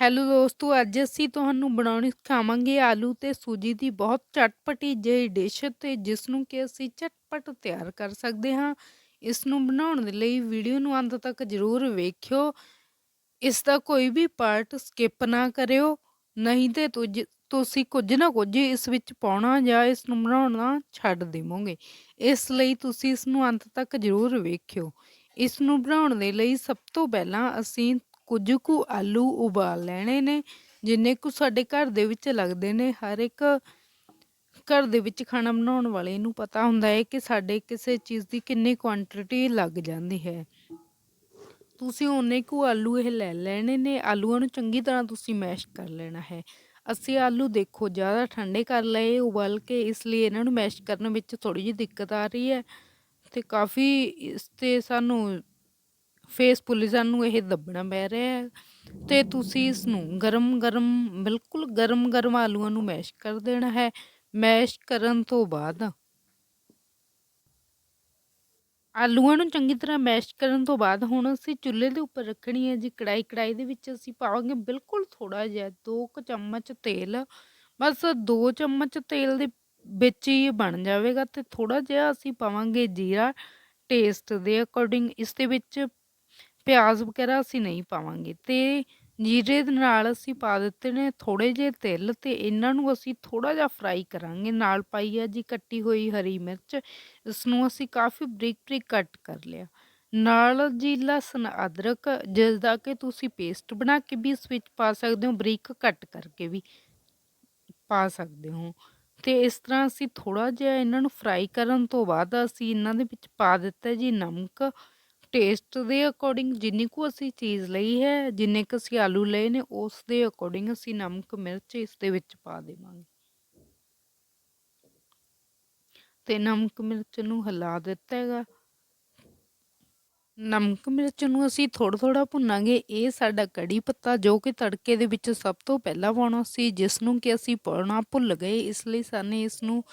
Hello ਦੋਸਤੋ, ਅੱਜ ਅਸੀਂ ਤੁਹਾਨੂੰ ਬਣਾਉਣੀ ਸਿਖਾਵਾਂਗੇ ਆਲੂ ਤੇ ਸੂਜੀ ਦੀ ਬਹੁਤ ਚਟਪਟੀ ਜਿਹੀ ਡਿਸ਼ ਤੇ ਜਿਸ ਨੂੰ ਕਿ ਅਸੀਂ ਚਟਪਟ ਤਿਆਰ ਕਰ ਸਕਦੇ ਹਾਂ। ਇਸ ਨੂੰ ਬਣਾਉਣ ਦੇ ਲਈ ਵੀਡੀਓ ਨੂੰ ਅੰਤ ਤੱਕ ਜ਼ਰੂਰ ਵੇਖਿਓ। ਇਸ ਦਾ ਕੋਈ ਵੀ ਪਾਰਟ ਸਕਿਪ ਨਾ ਕਰਿਓ, ਨਹੀਂ ਤੇ ਤੁਸੀਂ ਕੁਝ ਨਾ ਕੁਝ ਇਸ ਵਿੱਚ ਪਾਉਣਾ ਜਾਂ ਇਸ ਨੂੰ ਬਣਾਉਣਾ ਛੱਡ ਦੇਵੋਗੇ। ਇਸ ਲਈ ਤੁਸੀਂ ਇਸ ਨੂੰ ਅੰਤ ਤੱਕ ਜ਼ਰੂਰ ਵੇਖਿਓ। ਇਸ ਨੂੰ ਬਣਾਉਣ ਦੇ ਲਈ ਸਭ ਤੋਂ ਪਹਿਲਾਂ ਅਸੀਂ ਕੁਝ ਕੁ ਆਲੂ ਉਬਾਲ ਲੈਣੇ ਨੇ, ਜਿੰਨੇ ਕੁ ਸਾਡੇ ਘਰ ਦੇ ਵਿੱਚ ਲੱਗਦੇ ਨੇ, ਹਰ ਇੱਕ ਘਰ ਦੇ ਵਿੱਚ ਖਾਣਾ ਬਣਾਉਣ ਵਾਲੇ ਨੂੰ ਪਤਾ ਹੁੰਦਾ ਹੈ ਕਿ ਸਾਡੇ ਕਿਸੇ ਚੀਜ਼ ਦੀ ਕਿੰਨੀ ਕੁਆਂਟੀਟੀ ਲੱਗ ਜਾਂਦੀ ਹੈ। ਤੁਸੀਂ ਉਹਨੇ ਕੁ ਆਲੂ ਇਹ ਲੈ ਲੈਣੇ ਨੇ, ਆਲੂਆਂ ਨੂੰ ਚੰਗੀ ਤਰ੍ਹਾਂ ਤੁਸੀਂ ਮੈਸ਼ ਕਰ ਲੈਣਾ ਹੈ। ਅਸੀਂ ਆਲੂ ਦੇਖੋ, ਜ਼ਿਆਦਾ ਠੰਡੇ ਕਰ ਲਏ, ਉਬਾਲ ਕੇ ਇਸ ਲਈ ਇਹਨਾਂ ਨੂੰ ਮੈਸ਼ ਕਰਨ ਵਿੱਚ ਥੋੜੀ ਜਿਹੀ ਦਿੱਕਤ ਆ ਰਹੀ ਹੈ ਤੇ ਕਾਫੀ ਇਸ ਤੇ ਸਾਨੂੰ ਫੇਸ ਫੇਸਫੁੱਲੀ ਸਾਨੂੰ ਇਹ ਦੱਬਣਾ ਪੈ ਰਿਹਾ ਹੈ ਤੇ ਤੁਸੀਂ ਇਸ ਨੂੰ ਗਰਮ ਗਰਮ, ਬਿਲਕੁਲ ਗਰਮ ਗਰਮ ਆਲੂਆਂ ਨੂੰ ਮੈਸ਼ ਕਰ ਦੇਣਾ ਹੈ। ਮੈਸ਼ ਕਰਨ ਤੋਂ ਬਾਅਦ ਆਲੂਆਂ ਨੂੰ ਚੰਗੀ ਤਰ੍ਹਾਂ ਮੈਸ਼ ਕਰਨ ਤੋਂ ਬਾਅਦ ਹੁਣ ਅਸੀਂ ਚੁੱਲ੍ਹੇ ਦੇ ਉੱਪਰ ਰੱਖਣੀ ਹੈ ਜੀ। ਕੜਾਈ ਕੜਾਈ ਦੇ ਵਿੱਚ ਅਸੀਂ ਪਾਵਾਂਗੇ ਬਿਲਕੁਲ ਥੋੜਾ ਜਿਹਾ 2 ਕੁ ਚਮਚ ਤੇਲ। ਬਸ 2 ਚਮਚ ਤੇਲ ਦੇ ਵਿੱਚ ਹੀ ਬਣ ਜਾਵੇਗਾ ਤੇ ਥੋੜਾ ਜਿਹਾ ਅਸੀਂ ਪਾਵਾਂਗੇ ਜੀਰਾ। ਟੇਸਟ ਦੇ ਅਕੋਰਡਿੰਗ ਇਸ ਦੇ ਵਿੱਚ ਪਿਆਜ਼ ਵਗੈਰਾ ਅਸੀਂ ਨਹੀਂ ਪਾਵਾਂਗੇ ਤੇ ਜੀਰੇ ਦੇ ਨਾਲ ਅਸੀਂ ਪਾ ਦਿੱਤੇ ਨੇ ਥੋੜੇ ਜਿਹੇ ਤਿਲ ਤੇ ਇਹਨਾਂ ਨੂੰ ਅਸੀਂ ਥੋੜਾ ਜਿਹਾ ਫਰਾਈ ਕਰਾਂਗੇ। ਨਾਲ ਪਾਈ ਆ ਜੀ ਕੱਟੀ ਹੋਈ ਹਰੀ ਮਿਰਚ ਇਸ ਨੂੰ ਅਸੀਂ ਕਾਫੀ ਬਰੀਕ ਬਰੀਕ ਕੱਟ ਕਰ ਲਿਆ। ਨਾਲ ਜੀ ਲਸਣ, ਅਦਰਕ ਜਿਸ ਦਾ ਕਿ ਤੁਸੀਂ ਪੇਸਟ ਬਣਾ ਕੇ ਵੀ ਇਸ ਵਿੱਚ ਪਾ ਸਕਦੇ ਹੋ, ਬਰੀਕ ਕੱਟ ਕਰਕੇ ਵੀ ਪਾ ਸਕਦੇ ਹੋ। ਤੇ ਇਸ ਤਰ੍ਹਾਂ ਅਸੀਂ ਥੋੜਾ ਜਿਹਾ ਇਹਨਾਂ ਨੂੰ ਫਰਾਈ ਕਰਨ ਤੋਂ ਬਾਅਦ ਅਸੀਂ ਇਹਨਾਂ ਦੇ ਵਿੱਚ ਪਾ ਦਿੱਤਾ ਜੀ ਨਮਕ ਟੇਸਟ ਦੇ ਅਕੋਰਡਿੰਗ ਜਿੰਨੀ ਕੁ ਅਸੀਂ ਚੀਜ਼ ਲਈ ਹੈ, ਜਿੰਨੇ ਕੁ ਅਸੀਂ ਆਲੂ ਲਏ ਨੇ, ਉਸ ਦੇ ਅਕੋਰਡਿੰਗ ਅਸੀਂ ਨਮਕ, ਮਿਰਚ ਇਸ ਦੇ ਵਿੱਚ ਪਾ ਦੇਵਾਂਗੇ। ਤੇ ਨਮਕ, ਮਿਰਚ ਨੂੰ ਹਿਲਾ ਦਿੱਤਾ ਹੈਗਾ। ਨਮਕ, ਮਿਰਚ ਨੂੰ ਅਸੀਂ ਥੋੜਾ ਥੋੜਾ ਭੁੰਨਾਂਗੇ। ਇਹ ਸਾਡਾ ਕੜੀ ਪੱਤਾ ਜੋ ਕਿ ਤੜਕੇ ਦੇ ਵਿੱਚ ਸਭ ਤੋਂ ਪਹਿਲਾਂ ਪਾਉਣਾ ਸੀ, ਜਿਸ ਨੂੰ ਕਿ ਅਸੀਂ ਪਾਉਣਾ ਭੁੱਲ ਗਏ। ਇਸ ਲਈ ਸਾਨੇ ਇਸ ਨੂੰ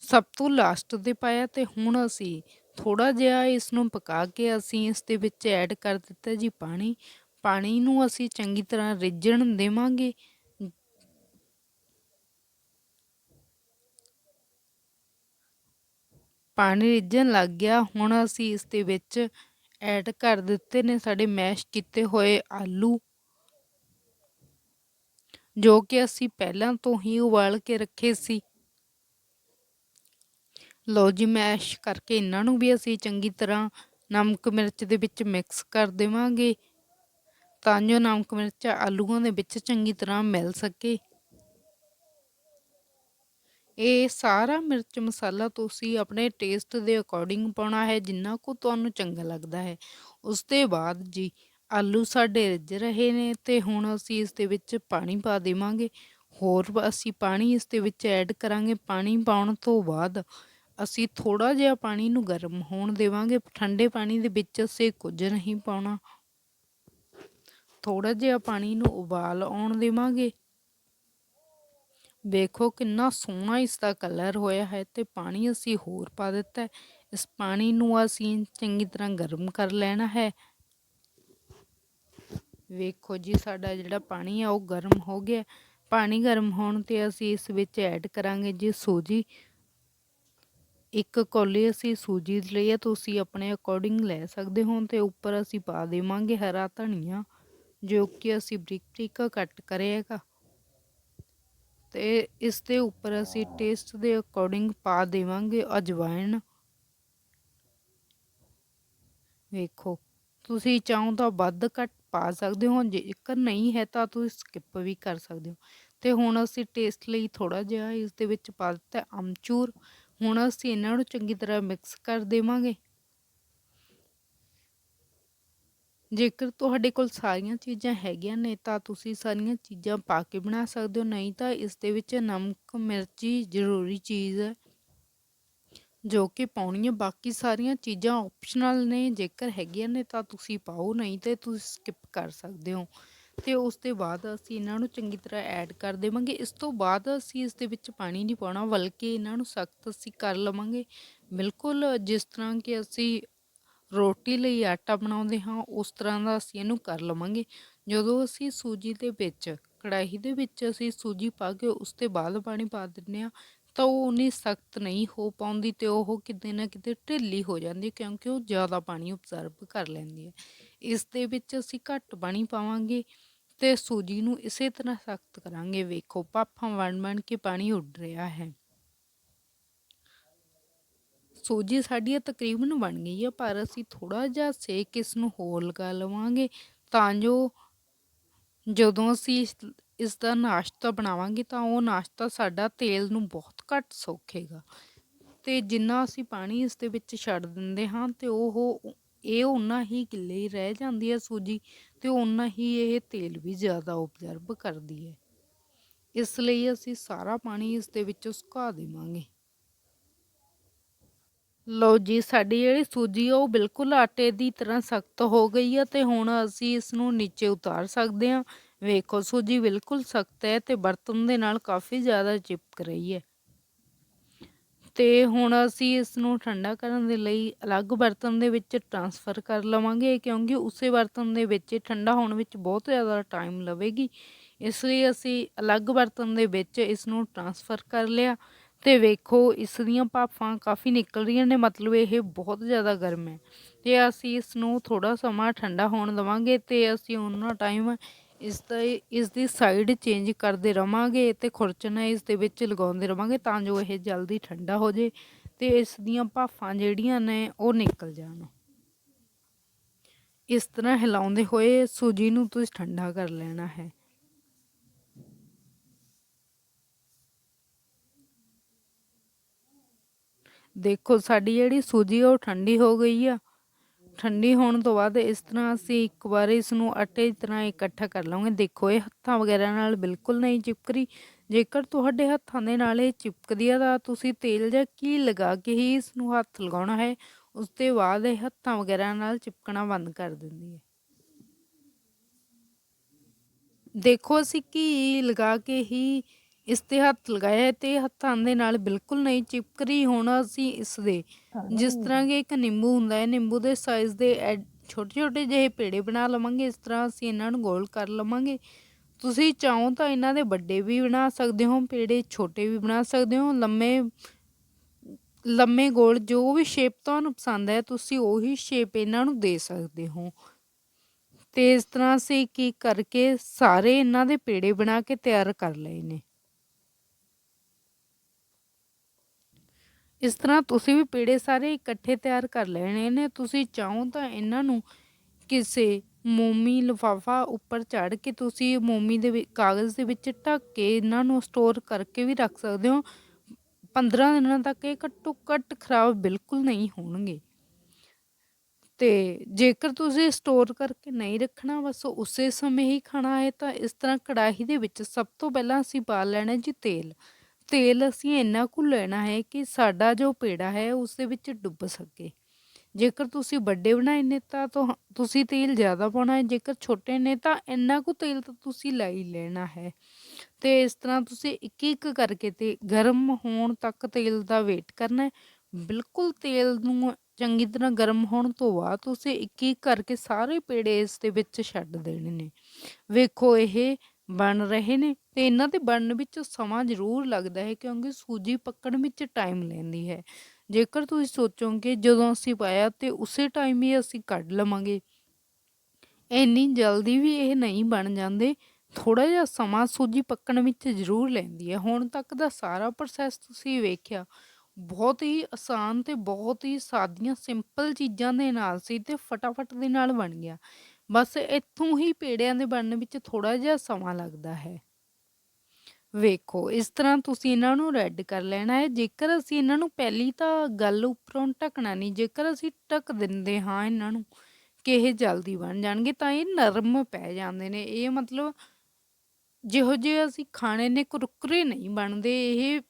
ਸਭ ਤੋਂ ਲਾਸਟ ਤੇ ਪਾਇਆ ਤੇ ਹੁਣ ਅਸੀਂ ਥੋੜਾ ਜਿਹਾ ਇਸ ਨੂੰ ਪਕਾ ਕੇ ਅਸੀਂ ਇਸ ਦੇ ਵਿੱਚ ਐਡ ਕਰ ਦਿੱਤਾ ਜੀ ਪਾਣੀ। ਪਾਣੀ ਨੂੰ ਅਸੀਂ ਚੰਗੀ ਤਰ੍ਹਾਂ ਰਿੱਝਣ ਦੇਵਾਂਗੇ। ਪਾਣੀ ਰਿੱਝਣ ਲੱਗ ਗਿਆ। ਹੁਣ ਅਸੀਂ ਇਸ ਦੇ ਵਿੱਚ ਐਡ ਕਰ ਦਿੱਤੇ ਨੇ ਸਾਡੇ ਮੈਸ਼ ਕੀਤੇ ਹੋਏ ਆਲੂ, ਜੋ ਕਿ ਅਸੀਂ ਪਹਿਲਾਂ ਤੋਂ ਹੀ ਉਬਾਲ ਕੇ ਰੱਖੇ ਸੀ। ਲਓ ਜੀ ਮੈਸ਼ ਕਰਕੇ ਇਹਨਾਂ ਨੂੰ ਵੀ ਅਸੀਂ ਚੰਗੀ ਤਰ੍ਹਾਂ ਨਮਕ ਮਿਰਚ ਦੇ ਵਿੱਚ ਮਿਕਸ ਕਰ ਦੇਵਾਂਗੇ, ਤਾਂ ਜੋ ਨਮਕ ਮਿਰਚ ਆਲੂਆਂ ਦੇ ਵਿੱਚ ਚੰਗੀ ਤਰ੍ਹਾਂ ਮਿਲ ਸਕੇ। ਇਹ ਸਾਰਾ ਮਿਰਚ ਮਸਾਲਾ ਤੁਸੀਂ ਆਪਣੇ ਟੇਸਟ ਦੇ ਅਕੋਰਡਿੰਗ ਪਾਉਣਾ ਹੈ, ਜਿੰਨਾ ਕੁ ਤੁਹਾਨੂੰ ਚੰਗਾ ਲੱਗਦਾ ਹੈ। ਉਸ ਦੇ ਬਾਅਦ ਜੀ, ਆਲੂ ਸਾਡੇ ਰਿੱਝ ਰਹੇ ਨੇ ਤੇ ਹੁਣ ਅਸੀਂ ਇਸ ਦੇ ਵਿੱਚ ਪਾਣੀ ਪਾ ਦੇਵਾਂਗੇ। ਹੋਰ ਅਸੀਂ ਪਾਣੀ ਇਸ ਦੇ ਵਿੱਚ ਐਡ ਕਰਾਂਗੇ। ਪਾਣੀ ਪਾਉਣ ਤੋਂ ਬਾਅਦ ਅਸੀਂ ਥੋੜਾ ਜਿਹਾ ਪਾਣੀ ਨੂੰ ਗਰਮ ਹੋਣ ਦੇਵਾਂਗੇ, ਠੰਡੇ ਪਾਣੀ ਦੇ ਵਿੱਚ ਅਸੀਂ ਕੁਝ ਨਹੀਂ ਪਾਉਣਾ। ਥੋੜਾ ਜਿਹਾ ਪਾਣੀ ਨੂੰ ਉਬਾਲ ਆਉਣ ਦੇਵਾਂਗੇ। ਵੇਖੋ ਕਿੰਨਾ ਸੋਹਣਾ ਇਸ ਦਾ ਕਲਰ ਹੋਇਆ ਹੈ ਤੇ ਪਾਣੀ ਅਸੀਂ ਹੋਰ ਪਾ ਦਿੱਤਾ ਇਸ ਪਾਣੀ ਨੂੰ ਅਸੀਂ ਚੰਗੀ ਤਰ੍ਹਾਂ ਗਰਮ ਕਰ ਲੈਣਾ ਹੈ। ਵੇਖੋ ਜੀ, ਸਾਡਾ ਜਿਹੜਾ ਪਾਣੀ ਆ ਉਹ ਗਰਮ ਹੋ ਗਿਆ। ਪਾਣੀ ਗਰਮ ਹੋਣ ਤੇ ਅਸੀਂ ਇਸ ਵਿੱਚ ਐਡ ਕਰਾਂਗੇ ਜੀ ਸੂਜੀ। ਇੱਕ ਕੌਲੀ ਅਸੀਂ ਸੂਜੀ ਲਈ ਹੈ ਤੁਸੀਂ ਆਪਣੇ ਅਕੋਰਡਿੰਗ ਲੈ ਸਕਦੇ ਹੋ ਤੇ ਉੱਪਰ ਅਸੀਂ ਪਾ ਦੇਵਾਂਗੇ ਹਰਾ ਧਨੀਆ, ਜੋ ਕਿ ਅਸੀਂ ਬਰੀਕ ਬਰੀਕ ਕੱਟ ਕਰਿਆਗਾ ਤੇ ਇਸ ਦੇ ਉੱਪਰ ਅਸੀਂ ਟੇਸਟ ਦੇ ਅਕੋਰਡਿੰਗ ਪਾ ਦੇਵਾਂਗੇ ਅਜਵਾਇਣ। ਵੇਖੋ, ਤੁਸੀਂ ਚਾਹੋ ਤਾਂ ਵੱਧ ਘੱਟ ਪਾ ਸਕਦੇ ਹੋ ਜੇਕਰ ਨਹੀਂ ਹੈ ਤਾਂ ਤੁਸੀਂ ਸਕਿਪ ਵੀ ਕਰ ਸਕਦੇ ਹੋ। ਤੇ ਹੁਣ ਅਸੀਂ ਟੇਸਟ ਲਈ ਥੋੜਾ ਜਿਹਾ ਇਸ ਦੇ ਵਿੱਚ ਪਾ ਦਿੱਤਾ ਅਮਚੂਰ। ਹੁਣ ਅਸੀਂ ਇਹਨਾਂ ਨੂੰ ਚੰਗੀ ਤਰ੍ਹਾਂ ਮਿਕਸ ਕਰ ਦੇਵਾਂਗੇ। ਜੇਕਰ ਤੁਹਾਡੇ ਕੋਲ ਸਾਰੀਆਂ ਚੀਜ਼ਾਂ ਹੈਗੀਆਂ ਨੇ ਤਾਂ ਤੁਸੀਂ ਸਾਰੀਆਂ ਚੀਜ਼ਾਂ ਪਾ ਕੇ ਬਣਾ ਸਕਦੇ ਹੋ, ਨਹੀਂ ਤਾਂ ਇਸ ਦੇ ਵਿੱਚ ਨਮਕ, ਮਿਰਚੀ ਜ਼ਰੂਰੀ ਚੀਜ਼ ਹੈ, ਜੋ ਕਿ ਪਾਉਣੀ ਹੈ ਬਾਕੀ ਸਾਰੀਆਂ ਚੀਜ਼ਾਂ ਆਪਸ਼ਨਲ ਨੇ, ਜੇਕਰ ਹੈਗੀਆਂ ਨੇ ਤਾਂ ਤੁਸੀਂ ਪਾਓ, ਨਹੀਂ ਤੇ ਤੁਸੀਂ ਸਕਿਪ ਕਰ ਸਕਦੇ ਹੋ। ਤੇ ਉਸ ਦੇ ਬਾਅਦ ਅਸੀਂ ਇਹਨਾਂ ਨੂੰ ਚੰਗੀ ਤਰ੍ਹਾਂ ਐਡ ਕਰ ਦੇਵਾਂਗੇ। ਇਸ ਤੋਂ ਬਾਅਦ ਅਸੀਂ ਇਸ ਦੇ ਵਿੱਚ ਪਾਣੀ ਨਹੀਂ ਪਾਉਣਾ, ਬਲਕਿ ਇਹਨਾਂ ਨੂੰ ਸਖਤ ਅਸੀਂ ਕਰ ਲਵਾਂਗੇ। ਬਿਲਕੁਲ ਜਿਸ ਤਰ੍ਹਾਂ ਕਿ ਅਸੀਂ ਰੋਟੀ ਲਈ ਆਟਾ ਬਣਾਉਂਦੇ ਹਾਂ, ਉਸ ਤਰ੍ਹਾਂ ਦਾ ਅਸੀਂ ਇਹਨੂੰ ਕਰ ਲਵਾਂਗੇ। ਜਦੋਂ ਅਸੀਂ ਸੂਜੀ ਦੇ ਵਿੱਚ, ਕੜਾਹੀ ਦੇ ਵਿੱਚ ਅਸੀਂ ਸੂਜੀ ਪਾ ਕੇ ਉਸ ਤੋਂ ਬਾਅਦ ਪਾਣੀ ਪਾ ਦਿੰਦੇ ਹਾਂ, ਤਾਂ ਉਹ ਉਨੀ ਸਖਤ ਨਹੀਂ ਹੋ ਪਾਉਂਦੀ ਤੇ ਉਹ ਕਿਤੇ ਨਾ ਕਿਤੇ ਢਿੱਲੀ ਹੋ ਜਾਂਦੀ ਕਿਉਂਕਿ ਉਹ ਜ਼ਿਆਦਾ ਪਾਣੀ ਅਬਜ਼ਰਵ ਕਰ ਲੈਂਦੀ ਹੈ। ਇਸ ਦੇ ਵਿੱਚ ਅਸੀਂ ਘੱਟ ਪਾਣੀ ਪਾਵਾਂਗੇ ਤੇ ਸੂਜੀ ਨੂੰ ਇਸੇ ਤਰ੍ਹਾਂ ਸਖਤ ਕਰਾਂਗੇ। ਵੇਖੋ ਭਾਫਾਂ ਬਣ ਬਣ ਕੇ ਪਾਣੀ ਉੱਡ ਰਿਹਾ ਹੈ। ਸੂਜੀ ਸਾਡੀ ਤਕਰੀਬਨ ਬਣ ਗਈ ਹੈ ਪਰ ਅਸੀਂ ਥੋੜਾ ਜਿਹਾ ਸੇਕ ਇਸ ਨੂੰ ਹੋਰ ਲਗਾ ਲਵਾਂਗੇ ਤਾਂ ਜੋ ਜਦੋਂ ਅਸੀਂ ਇਸ ਦਾ ਨਾਸ਼ਤਾ ਬਣਾਵਾਂਗੇ ਤਾਂ ਉਹ ਨਾਸ਼ਤਾ ਸਾਡਾ ਤੇਲ ਨੂੰ ਬਹੁਤ ਘੱਟ ਸੋਖੇਗਾ। ਤੇ ਜਿੰਨਾ ਅਸੀਂ ਪਾਣੀ ਇਸ ਦੇ ਵਿੱਚ ਛੱਡ ਦਿੰਦੇ ਹਾਂ ਤੇ ਉਹ ਇਹ ਉਨਾ ਹੀ ਕਿੱਲੇ ਹੀ ਰਹਿ ਜਾਂਦੀ ਹੈ ਸੂਜੀ ਤੇ ਉਨਾ ਹੀ ਇਹ ਤੇਲ ਵੀ ਜ਼ਿਆਦਾ ਓਬਜ਼ਰਵ ਕਰਦੀ ਹੈ। ਇਸ ਲਈ ਅਸੀਂ ਸਾਰਾ ਪਾਣੀ ਇਸ ਦੇ ਵਿੱਚੋਂ ਸੁਕਾ ਦੇਵਾਂਗੇ। ਲਓ ਜੀ, ਸਾਡੀ ਜਿਹੜੀ ਸੂਜੀ ਆ, ਉਹ ਬਿਲਕੁਲ ਆਟੇ ਦੀ ਤਰ੍ਹਾਂ ਸਖਤ ਹੋ ਗਈ ਆ ਤੇ ਹੁਣ ਅਸੀਂ ਇਸ ਨੂੰ ਨੀਚੇ ਉਤਾਰ ਸਕਦੇ ਹਾਂ। ਵੇਖੋ, ਸੂਜੀ ਬਿਲਕੁਲ ਸਖਤ ਹੈ ਤੇ ਬਰਤਨ ਦੇ ਨਾਲ ਕਾਫੀ ਜ਼ਿਆਦਾ ਚਿਪਕ ਰਹੀ ਹੈ। ਤੇ ਹੁਣ ਅਸੀਂ ਇਸ ਨੂੰ ਠੰਡਾ ਕਰਨ ਦੇ ਲਈ ਅਲੱਗ ਬਰਤਨ ਦੇ ਵਿੱਚ ਟਰਾਂਸਫਰ ਕਰ ਲਵਾਂਗੇ, ਕਿਉਂਕਿ ਉਸੇ ਬਰਤਨ ਦੇ ਵਿੱਚ ਠੰਡਾ ਹੋਣ ਵਿੱਚ ਬਹੁਤ ਜ਼ਿਆਦਾ ਟਾਈਮ ਲਵੇਗੀ। ਇਸ ਲਈ ਅਸੀਂ ਅਲੱਗ ਬਰਤਨ ਦੇ ਵਿੱਚ ਇਸ ਨੂੰ ਟਰਾਂਸਫਰ ਕਰ ਲਿਆ ਤੇ ਵੇਖੋ, ਇਸ ਦੀਆਂ ਭਾਫਾਂ ਕਾਫੀ ਨਿਕਲ ਰਹੀਆਂ ਨੇ, ਮਤਲਬ ਇਹ ਬਹੁਤ ਜ਼ਿਆਦਾ ਗਰਮ ਹੈ। ਤੇ ਅਸੀਂ ਇਸ ਨੂੰ ਥੋੜਾ ਸਮਾਂ ਠੰਡਾ ਹੋਣ ਦਵਾਂਗੇ ਤੇ ਅਸੀਂ ਉਹਨਾਂ ਟਾਈਮ ਇਸ ਦਾ ਇਸ ਦੀ ਸਾਈਡ ਚੇਂਜ ਕਰਦੇ ਰਵਾਂਗੇ ਤੇ ਖੁਰਚਣਾ ਇਸ ਦੇ ਵਿੱਚ ਲਗਾਉਂਦੇ ਰਵਾਂਗੇ ਤਾਂ ਜੋ ਇਹ ਜਲਦੀ ਠੰਡਾ ਹੋ ਜੇ ਤੇ ਇਸ ਦੀਆਂ ਭਾਫਾਂ ਜਿਹੜੀਆਂ ਨੇ ਉਹ ਨਿਕਲ ਜਾਣ। ਇਸ ਤਰ੍ਹਾਂ ਹਿਲਾਉਂਦੇ ਹੋਏ ਸੂਜੀ ਨੂੰ ਤੁਸੀਂ ਠੰਡਾ ਕਰ ਲੈਣਾ ਹੈ। ਦੇਖੋ ਸਾਡੀ ਜਿਹੜੀ ਸੂਜੀ ਉਹ ਠੰਡੀ ਹੋ ਗਈ ਆ। ਠੰਡੀ ਹੋਣ ਤੋਂ ਬਾਅਦ ਇਸ ਤਰ੍ਹਾਂ ਅਸੀਂ ਇੱਕ ਵਾਰ ਇਸ ਨੂੰ ਆਟੇ ਦੀ ਤਰ੍ਹਾਂ ਇਕੱਠਾ ਕਰ ਲਵਾਂਗੇ। ਦੇਖੋ, ਇਹ ਹੱਥਾਂ ਵਗੈਰਾ ਨਾਲ ਬਿਲਕੁਲ ਨਹੀਂ ਚਿਪਕਰੀ। ਜੇਕਰ ਤੁਹਾਡੇ ਹੱਥਾਂ ਦੇ ਨਾਲ ਇਹ ਚਿਪਕਦੀ ਆ, ਤਾਂ ਤੁਸੀਂ ਤੇਲ ਜਾਂ ਕੀ ਲਗਾ ਕੇ ਹੀ ਇਸ ਨੂੰ ਹੱਥ ਲਗਾਉਣਾ ਹੈ। ਉਸ ਤੋਂ ਬਾਅਦ ਇਹ ਹੱਥਾਂ ਵਗੈਰਾ ਨਾਲ ਚਿਪਕਣਾ ਬੰਦ ਕਰ ਦਿੰਦੀ ਹੈ। ਦੇਖੋ, ਅਸੀਂ ਕੀ ਲਗਾ ਕੇ ਹੀ ਇਸ ਤੇ ਹੱਥ ਲਗਾਇਆ ਤੇ ਹੱਥਾਂ ਦੇ ਨਾਲ ਬਿਲਕੁਲ ਨਹੀਂ ਚਿਪਕਰੀ। ਹੁਣ ਅਸੀਂ ਇਸ ਦੇ ਜਿਸ ਤਰ੍ਹਾਂ ਕਿ ਇੱਕ ਨਿੰਬੂ ਹੁੰਦਾ ਹੈ ਨਿੰਬੂ ਦੇ ਸਾਈਜ਼ ਦੇ ਛੋਟੇ ਛੋਟੇ ਜਿਹੇ ਪੇੜੇ ਬਣਾ ਲਵਾਂਗੇ ਇਸ ਤਰ੍ਹਾਂ ਅਸੀਂ ਇਹਨਾਂ ਨੂੰ ਗੋਲ ਕਰ ਲਵਾਂਗੇ। ਤੁਸੀਂ ਚਾਹੋ ਤਾਂ ਇਹਨਾਂ ਦੇ ਵੱਡੇ ਵੀ ਬਣਾ ਸਕਦੇ ਹੋ ਪੇੜੇ ਛੋਟੇ ਵੀ ਬਣਾ ਸਕਦੇ ਹੋ ਲੰਮੇ ਲੰਮੇ ਗੋਲ ਜੋ ਵੀ ਸ਼ੇਪ ਤੁਹਾਨੂੰ ਪਸੰਦ ਹੈ ਤੁਸੀਂ ਉਹੀ ਸ਼ੇਪ ਇਹਨਾਂ ਨੂੰ ਦੇ ਸਕਦੇ ਹੋ। ਤੇ ਇਸ ਤਰ੍ਹਾਂ ਅਸੀਂ ਕੀ ਕਰਕੇ ਸਾਰੇ ਇਹਨਾਂ ਦੇ ਪੇੜੇ ਬਣਾ ਕੇ ਤਿਆਰ ਕਰ ਲਏ ਨੇ। ਇਸ ਤਰ੍ਹਾਂ ਤੁਸੀਂ ਵੀ ਪੇੜੇ ਸਾਰੇ ਇਕੱਠੇ ਤਿਆਰ ਕਰ ਲੈਣੇ ਨੇ। ਤੁਸੀਂ ਚਾਹੋ ਤਾਂ ਇਹਨਾਂ ਨੂੰ ਕਿਸੇ ਮੋਮੀ ਲਫਾਫਾ ਉੱਪਰ ਚੜ ਕੇ ਤੁਸੀਂ ਮੋਮੀ ਦੇ ਕਾਗਜ਼ ਦੇ ਵਿੱਚ ਢੱਕ ਕੇ ਇਹਨਾਂ ਨੂੰ ਸਟੋਰ ਕਰਕੇ ਵੀ ਰੱਖ ਸਕਦੇ ਹੋ। 15 ਦਿਨਾਂ ਤੱਕ ਇਹ ਘੱਟੋ ਘੱਟ ਖਰਾਬ ਬਿਲਕੁਲ ਨਹੀਂ ਹੋਣਗੇ। ਤੇ ਜੇਕਰ ਤੁਸੀਂ ਸਟੋਰ ਕਰਕੇ ਨਹੀਂ ਰੱਖਣਾ, ਬਸ ਉਸੇ ਸਮੇਂ ਹੀ ਖਾਣਾ ਹੈ ਤਾਂ ਇਸ ਤਰ੍ਹਾਂ ਕੜਾਹੀ ਦੇ ਵਿੱਚ ਸਭ ਤੋਂ ਪਹਿਲਾਂ ਅਸੀਂ ਪਾ ਲੈਣਾ ਜੀ ਤੇਲ। ਤੇਲ ਅਸੀਂ ਇੰਨਾ ਕੁ ਲੈਣਾ ਹੈ ਕਿ ਸਾਡਾ ਜੋ ਪੇੜਾ ਹੈ ਉਸ ਦੇ ਵਿੱਚ ਡੁੱਬ ਸਕੇ। ਜੇਕਰ ਤੁਸੀਂ ਵੱਡੇ ਬਣਾਏ ਨੇ ਤਾਂ ਤੁਸੀਂ ਤੇਲ ਜ਼ਿਆਦਾ ਪਾਉਣਾ ਹੈ, ਜੇਕਰ ਛੋਟੇ ਨੇ ਤਾਂ ਇੰਨਾ ਕੁ ਤੇਲ ਤਾਂ ਤੁਸੀਂ ਲੈ ਹੀ ਲੈਣਾ ਹੈ। ਤੇ ਇਸ ਤਰ੍ਹਾਂ ਤੁਸੀਂ ਇੱਕ ਇੱਕ ਕਰਕੇ ਤੇ ਗਰਮ ਹੋਣ ਤੱਕ ਤੇਲ ਦਾ ਵੇਟ ਕਰਨਾ ਹੈ। ਬਿਲਕੁਲ ਤੇਲ ਨੂੰ ਚੰਗੀ ਤਰ੍ਹਾਂ ਗਰਮ ਹੋਣ ਤੋਂ ਬਾਅਦ ਤੁਸੀਂ ਇੱਕ ਇੱਕ ਕਰਕੇ ਸਾਰੇ ਪੇੜੇ ਇਸ ਦੇ ਵਿੱਚ ਛੱਡ ਦੇਣੇ ਨੇ। ਵੇਖੋ ਇਹ ਬਣ ਰਹੇ ਨੇ ਤੇ ਇਹਨਾਂ ਦੇ ਬਣਨ ਵਿੱਚ ਸਮਾਂ ਜ਼ਰੂਰ ਲੱਗਦਾ ਹੈ ਕਿਉਂਕਿ ਸੂਜੀ ਪੱਕਣ ਵਿੱਚ ਟਾਈਮ ਲੈਂਦੀ ਹੈ। ਜੇਕਰ ਤੁਸੀਂ ਸੋਚੋਗੇ ਜਦੋਂ ਅਸੀਂ ਪਾਇਆ ਤੇ ਉਸੇ ਟਾਈਮ ਹੀ ਅਸੀਂ ਕੱਢ ਲਵਾਂਗੇ। ਇੰਨੀ ਜਲਦੀ ਵੀ ਇਹ ਨਹੀਂ ਬਣ ਜਾਂਦੇ ਥੋੜਾ ਜਿਹਾ ਸਮਾਂ ਸੂਜੀ ਪੱਕਣ ਵਿੱਚ ਜ਼ਰੂਰ ਲੈਂਦੀ ਹੈ। ਹੁਣ ਤੱਕ ਦਾ ਸਾਰਾ ਪ੍ਰੋਸੈਸ ਤੁਸੀਂ ਵੇਖਿਆ, ਬਹੁਤ ਹੀ ਆਸਾਨ ਤੇ ਬਹੁਤ ਹੀ ਸਾਦੀਆਂ ਸਿੰਪਲ ਚੀਜ਼ਾਂ ਦੇ ਨਾਲ ਸੀ ਤੇ ਫਟਾਫਟ ਦੇ ਨਾਲ ਬਣ ਗਿਆ। ਬਸ ਇੱਥੋਂ ਹੀ ਪੇੜਿਆਂ ਦੇ ਬਣਨ ਵਿੱਚ ਥੋੜਾ ਜਿਹਾ ਸਮਾਂ ਲੱਗਦਾ ਹੈ। ਵੇਖੋ, ਇਸ ਤਰ੍ਹਾਂ ਤੁਸੀਂ ਇਹਨਾਂ ਨੂੰ ਰੈੱਡ ਕਰ ਲੈਣਾ ਹੈ। ਜੇਕਰ ਅਸੀਂ ਇਹਨਾਂ ਨੂੰ ਪਹਿਲੀ ਤਾਂ ਗੱਲ ਉੱਪਰੋਂ ਢਕਣਾ ਨਹੀਂ, ਜੇਕਰ ਅਸੀਂ ਢੱਕ ਦਿੰਦੇ ਹਾਂ ਇਹਨਾਂ ਨੂੰ ਕਿ ਇਹ ਜਲਦੀ ਬਣ ਜਾਣਗੇ, ਤਾਂ ਇਹ ਨਰਮ ਪੈ ਜਾਂਦੇ ਨੇ। ਇਹ ਮਤਲਬ ਜਿਹੋ ਜਿਹੇ ਅਸੀਂ ਖਾਣੇ ਨੇ, ਕੁਰਕਰੇ ਨਹੀਂ ਬਣਦੇ, ਇਹ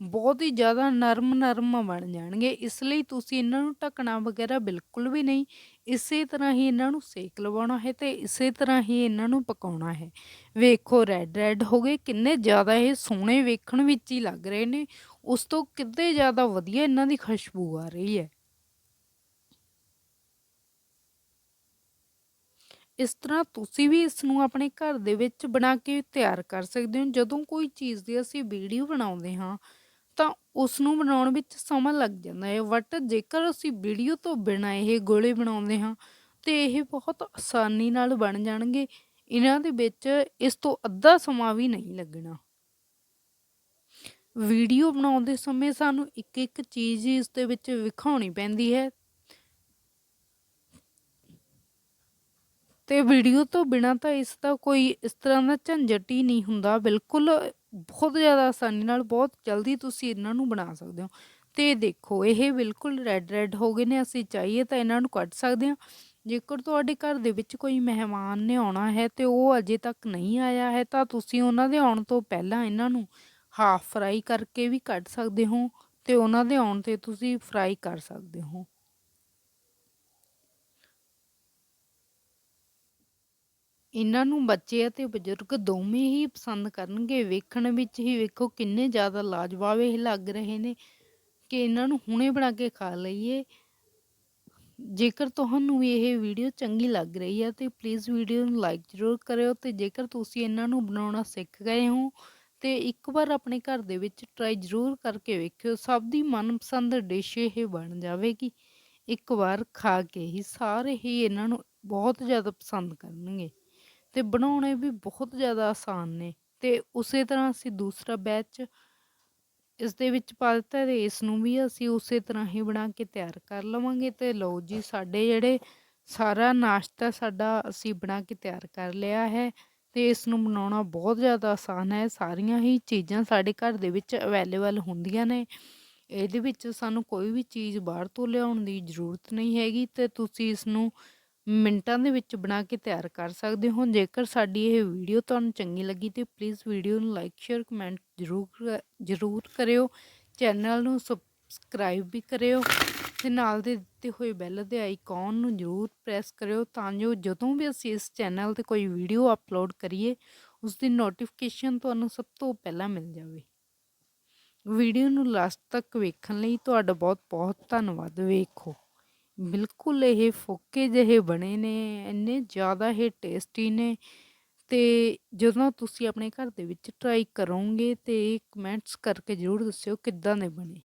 ਬਹੁਤ ਹੀ ਜ਼ਿਆਦਾ ਨਰਮ ਨਰਮ ਬਣ ਜਾਣਗੇ, ਇਸ ਲਈ ਤੁਸੀਂ ਇਹਨਾਂ ਨੂੰ ਢੱਕਣਾ ਵਗੈਰਾ ਬਿਲਕੁਲ ਵੀ ਨਹੀਂ, ਇਸੇ ਤਰ੍ਹਾਂ ਹੀ ਇਹਨਾਂ ਨੂੰ ਸੇਕ ਲਵਾਉਣਾ ਹੈ ਤੇ ਇਸੇ ਤਰ੍ਹਾਂ ਹੀ ਇਹਨਾਂ ਨੂੰ ਪਕਾਉਣਾ ਹੈ। ਵੇਖੋ ਰੈੱਡ ਰੈੱਡ ਹੋ ਗਏ, ਕਿੰਨੇ ਜ਼ਿਆਦਾ ਇਹ ਸੋਹਣੇ ਵੇਖਣ ਵਿੱਚ ਹੀ ਲੱਗ ਰਹੇ ਨੇ, ਉਸ ਤੋਂ ਕਿਤੇ ਜ਼ਿਆਦਾ ਵਧੀਆ ਇਹਨਾਂ ਦੀ ਖੁਸ਼ਬੂ ਆ ਰਹੀ ਹੈ। ਇਸ ਤਰ੍ਹਾਂ ਤੁਸੀਂ ਵੀ ਇਸ ਨੂੰ ਆਪਣੇ ਘਰ ਦੇ ਵਿੱਚ ਬਣਾ ਕੇ ਤਿਆਰ ਕਰ ਸਕਦੇ ਹੋ, ਜਦੋਂ ਕੋਈ ਚੀਜ਼ ਦੀ ਅਸੀਂ ਵੀਡੀਓ ਬਣਾਉਂਦੇ ਹਾਂ ਤਾਂ ਉਸ ਨੂੰ ਬਣਾਉਣ ਵਿੱਚ ਸਮਾਂ ਲੱਗ ਜਾਂਦਾ ਹੈ। ਬਟ ਜੇਕਰ ਅਸੀਂ ਵੀਡੀਓ ਤੋਂ ਬਿਨਾਂ ਇਹ ਗੋਲੇ ਬਣਾਉਂਦੇ ਹਾਂ, ਤੇ ਇਹ ਬਹੁਤ ਆਸਾਨੀ ਨਾਲ ਬਣ ਜਾਣਗੇ। ਇਹਨਾਂ ਦੇ ਵਿੱਚ ਇਸ ਤੋਂ ਅੱਧਾ ਸਮਾਂ ਵੀ ਨਹੀਂ ਲੱਗਣਾ। ਵੀਡੀਓ ਬਣਾਉਂਦੇ ਸਮੇਂ ਸਾਨੂੰ ਇੱਕ ਇੱਕ ਚੀਜ਼ ਹੀ ਇਸ ਦੇ ਵਿੱਚ ਵਿਖਾਉਣੀ ਪੈਂਦੀ ਹੈ। ਤੇ ਵੀਡੀਓ ਤੋਂ ਬਿਨਾ ਤਾਂ ਇਸ ਦਾ ਕੋਈ ਇਸ ਤਰ੍ਹਾਂ ਦਾ ਝੰਜਟ ਹੀ ਨਹੀਂ ਹੁੰਦਾ। ਬਿਲਕੁਲ ਬਹੁਤ ਜ਼ਿਆਦਾ ਆਸਾਨੀ ਨਾਲ ਬਹੁਤ ਜਲਦੀ ਤੁਸੀਂ ਇਹਨਾਂ ਨੂੰ ਬਣਾ ਸਕਦੇ ਹੋ। ਤੇ ਦੇਖੋ, ਇਹ ਬਿਲਕੁਲ ਰੈੱਡ ਰੈੱਡ ਹੋ ਗਏ ਨੇ, ਅਸੀਂ ਚਾਹੀਏ ਤਾਂ ਇਹਨਾਂ ਨੂੰ ਕੱਟ ਸਕਦੇ ਹਾਂ। ਜੇਕਰ ਤੁਹਾਡੇ ਘਰ ਦੇ ਵਿੱਚ ਕੋਈ ਮਹਿਮਾਨ ਨੇ ਆਉਣਾ ਹੈ ਤੇ ਉਹ ਅਜੇ ਤੱਕ ਨਹੀਂ ਆਇਆ ਹੈ, ਤਾਂ ਤੁਸੀਂ ਉਹਨਾਂ ਦੇ ਆਉਣ ਤੋਂ ਪਹਿਲਾਂ ਇਹਨਾਂ ਨੂੰ ਹਾਫ ਫਰਾਈ ਕਰਕੇ ਵੀ ਕੱਢ ਸਕਦੇ ਹੋ ਤੇ ਉਹਨਾਂ ਦੇ ਆਉਣ ਤੇ ਤੁਸੀਂ ਫਰਾਈ ਕਰ ਸਕਦੇ ਹੋ। ਇਹਨਾਂ ਨੂੰ ਬੱਚੇ ਅਤੇ ਬਜ਼ੁਰਗ ਦੋਵੇਂ ਹੀ ਪਸੰਦ ਕਰਨਗੇ। ਵੇਖਣ ਵਿੱਚ ਹੀ ਵੇਖੋ ਕਿੰਨੇ ਜ਼ਿਆਦਾ ਲਾਜਵਾਬ ਇਹ ਲੱਗ ਰਹੇ ਨੇ ਕਿ ਇਹਨਾਂ ਨੂੰ ਹੁਣੇ ਬਣਾ ਕੇ ਖਾ ਲਈਏ। ਜੇਕਰ ਤੁਹਾਨੂੰ ਵੀ ਇਹ ਵੀਡੀਓ ਚੰਗੀ ਲੱਗ ਰਹੀ ਹੈ ਤੇ ਪਲੀਜ਼ ਵੀਡੀਓ ਨੂੰ ਲਾਈਕ ਜ਼ਰੂਰ ਕਰਿਓ ਤੇ ਜੇਕਰ ਤੁਸੀਂ ਇਹਨਾਂ ਨੂੰ ਬਣਾਉਣਾ ਸਿੱਖ ਗਏ ਹੋ ਤੇ ਇੱਕ ਵਾਰ ਆਪਣੇ ਘਰ ਦੇ ਵਿੱਚ ਟਰਾਈ ਜ਼ਰੂਰ ਕਰਕੇ ਵੇਖਿਓ, ਸਭ ਦੀ ਮਨਪਸੰਦ ਡਿਸ਼ ਇਹ ਬਣ ਜਾਵੇਗੀ। ਇੱਕ ਵਾਰ ਖਾ ਕੇ ਹੀ ਸਾਰੇ ਹੀ ਇਹਨਾਂ ਨੂੰ ਬਹੁਤ ਜ਼ਿਆਦਾ ਪਸੰਦ ਕਰਨਗੇ। ਤੇ ਬਣਾਉਣੇ ਵੀ ਬਹੁਤ ਜ਼ਿਆਦਾ ਆਸਾਨ ਨੇ ਤੇ ਉਸੇ ਤਰ੍ਹਾਂ ਅਸੀਂ ਦੂਸਰਾ ਬੈਚ ਇਸ ਦੇ ਵਿੱਚ ਪਾ ਦਿੱਤਾ ਤੇ ਇਸ ਨੂੰ ਵੀ ਅਸੀਂ ਉਸੇ ਤਰ੍ਹਾਂ ਹੀ ਬਣਾ ਕੇ ਤਿਆਰ ਕਰ ਲਵਾਂਗੇ ਤੇ ਲਓ ਜੀ ਸਾਡੇ ਜਿਹੜੇ ਸਾਰਾ ਨਾਸ਼ਤਾ ਸਾਡਾ ਅਸੀਂ ਬਣਾ ਕੇ ਤਿਆਰ ਕਰ ਲਿਆ ਹੈ ਤੇ ਇਸ ਨੂੰ ਬਣਾਉਣਾ ਬਹੁਤ ਜ਼ਿਆਦਾ ਆਸਾਨ ਹੈ, ਸਾਰੀਆਂ ਹੀ ਚੀਜ਼ਾਂ ਸਾਡੇ ਘਰ ਦੇ ਵਿੱਚ ਅਵੇਲੇਬਲ ਹੁੰਦੀਆਂ ਨੇ। ਇਹਦੇ ਵਿੱਚ ਸਾਨੂੰ ਕੋਈ ਵੀ ਚੀਜ਼ ਬਾਹਰ ਤੋਂ ਲਿਆਉਣ ਦੀ ਜ਼ਰੂਰਤ ਨਹੀਂ ਹੈਗੀ ਤੇ ਤੁਸੀਂ ਇਸ ਨੂੰ ਮਿੰਟਾਂ ਦੇ ਵਿੱਚ ਬਣਾ ਕੇ ਤਿਆਰ ਕਰ ਸਕਦੇ ਹੋ। ਜੇਕਰ ਸਾਡੀ ਇਹ ਵੀਡੀਓ ਤੁਹਾਨੂੰ ਚੰਗੀ ਲੱਗੀ ਤੇ ਪਲੀਜ਼ ਵੀਡੀਓ ਨੂੰ ਲਾਈਕ ਸ਼ੇਅਰ ਕਮੈਂਟ ਜ਼ਰੂਰ ਜ਼ਰੂਰ ਕਰਿਓ। ਚੈਨਲ ਨੂੰ ਸਬਸਕ੍ਰਾਈਬ ਵੀ ਕਰਿਓ ਤੇ ਨਾਲ ਦੇ ਦਿੱਤੇ ਹੋਏ ਬੈਲ ਦੇ ਆਈਕਨ ਨੂੰ ਜ਼ਰੂਰ ਪ੍ਰੈਸ ਕਰਿਓ ਤਾਂ ਜੋ ਜਦੋਂ ਵੀ ਅਸੀਂ ਇਸ ਚੈਨਲ ਤੇ ਕੋਈ ਵੀਡੀਓ ਅਪਲੋਡ ਕਰੀਏ, ਉਸ ਦੀ ਨੋਟੀਫਿਕੇਸ਼ਨ ਤੁਹਾਨੂੰ ਸਭ ਤੋਂ ਪਹਿਲਾਂ ਮਿਲ ਜਾਵੇ। ਵੀਡੀਓ ਨੂੰ ਲਾਸਟ ਤੱਕ ਵੇਖਣ ਲਈ ਤੁਹਾਡਾ ਬਹੁਤ ਬਹੁਤ ਧੰਨਵਾਦ। ਵੇਖੋ। ਬਿਲਕੁਲ ਇਹ ਫੋਕੇ ਜਿਹੇ ਬਣੇ ਨੇ, ਇੰਨੇ ਜ਼ਿਆਦਾ ਇਹ ਟੇਸਟੀ ਨੇ। ਤੇ ਜਦੋਂ ਤੁਸੀਂ ਆਪਣੇ ਘਰ ਦੇ ਵਿੱਚ ਟਰਾਈ ਕਰੋਗੇ ਤੇ ਕਮੈਂਟਸ ਕਰਕੇ ਜ਼ਰੂਰ ਦੱਸਿਓ ਕਿੱਦਾਂ ਦੇ ਬਣੇ।